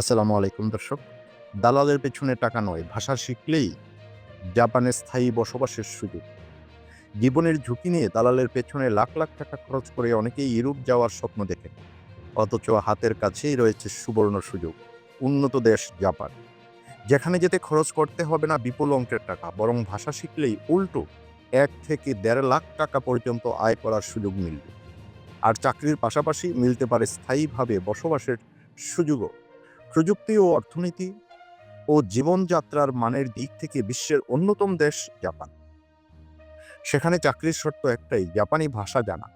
আসসালামু আলাইকুম, দর্শক। দালালের পেছনে টাকা নয়, ভাষা শিখলেই জাপানে স্থায়ী বসবাসের সুযোগ। জীবনের ঝুঁকি নিয়ে দালালের পেছনে লাখ লাখ টাকা খরচ করে অনেকেই ইউরোপ যাওয়ার স্বপ্ন দেখেন। অথচ হাতের কাছেই রয়েছে সুবর্ণ সুযোগ, উন্নত দেশ জাপান। যেখানে যেতে খরচ করতে হবে না বিপুল অঙ্কের টাকা, বরং ভাষা শিখলেই উল্টো এক থেকে দেড় লাখ টাকা পর্যন্ত আয় করার সুযোগ মিলবে। আর চাকরির পাশাপাশি মিলতে পারে স্থায়ীভাবে বসবাসের সুযোগও। প্রযুক্তি ও অর্থনীতি ও জীবনযাত্রার মানের দিক থেকে বিশ্বের অন্যতম দেশ জাপান। সেখানে চাকরির শর্ত একটাই, জাপানি ভাষা জানা।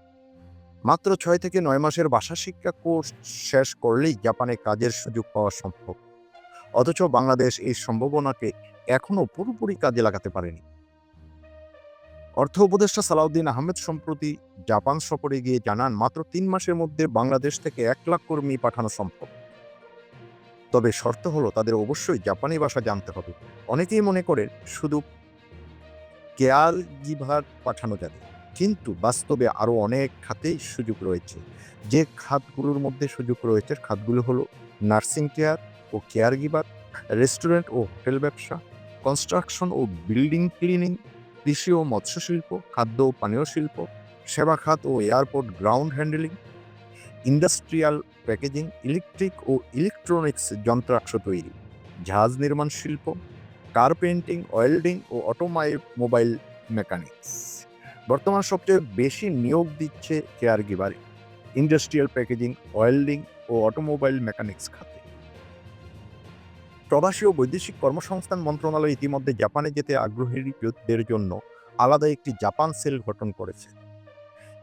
মাত্র ছয় থেকে নয় মাসের ভাষা শিক্ষা কোর্স শেষ করলেই জাপানে কাজের সুযোগ পাওয়া সম্ভব। অথচ বাংলাদেশ এই সম্ভাবনাকে এখনও পুরোপুরি কাজে লাগাতে পারেনি। অর্থ উপদেষ্টা সালাউদ্দিন আহমেদ সম্প্রতি জাপান সফরে গিয়ে জানান, মাত্র তিন মাসের মধ্যে বাংলাদেশ থেকে এক লাখ কর্মী পাঠানো সম্ভব। তবে শর্ত হলো তাদের অবশ্যই জাপানি ভাষা জানতে হবে। অনেকেই মনে করেন শুধু কেয়াল গিভার পাঠানো যাবে, কিন্তু বাস্তবে আরও অনেক খাতেই সুযোগ রয়েছে। যে খাতগুলোর মধ্যে সুযোগ রয়েছে খাতগুলো হলো নার্সিং কেয়ার ও কেয়ার গিভার, রেস্টুরেন্ট ও হোটেল ব্যবসা, কনস্ট্রাকশন ও বিল্ডিং ক্লিনিং, কৃষি ও মৎস্য শিল্প খাদ্য ও পানীয় শিল্প, সেবা খাত ও airport ground handling industrial packaging, electric ও ইলেকট্রনিক্স যন্ত্রাংশ তৈরি। জাহাজ নির্মাণ শিল্প, কার পেন্টিং ওয়েল্ডিং ও অটোমাই মোবাইল মেকানিক্স। বর্তমান সবচেয়ে বেশি নিয়োগ দিচ্ছে কেয়ার গিভারে, ইন্ডাস্ট্রিয়াল প্যাকেজিং, ওয়েল্ডিং ও অটোমোবাইল মেকানিক্স খাতে। প্রবাসী ও বৈদেশিক কর্মসংস্থান মন্ত্রণালয় ইতিমধ্যে জাপানে যেতে আগ্রহীদের জন্য আলাদা একটি জাপান সেল গঠন করেছে।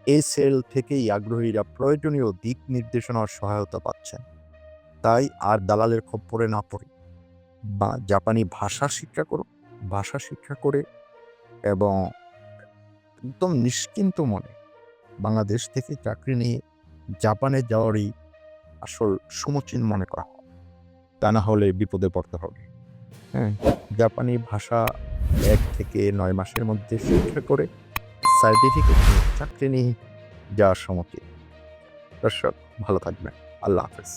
এই সেল থেকেই আগ্রহীরা প্রয়োজনীয় দিক নির্দেশনার সহায়তা পাচ্ছেন। তাই আর দালালের খপ্পরে না পড়ে। বা জাপানি ভাষা শিক্ষা করো ভাষা শিক্ষা করে এবং একদম নিশ্চিন্ত মনে বাংলাদেশ থেকে চাকরি নিয়ে জাপানে যাওয়ারই আসল সমুচীন মনে করা হয়। তা না হলে বিপদে পড়তে হবে। হ্যাঁ জাপানি ভাষা এক থেকে নয় মাসের মধ্যে শিক্ষা করে সার্টিফিকেট চাকরি নিয়ে যাওয়ার সময়। দর্শক ভালো থাকবেন। আল্লাহ হাফেজ।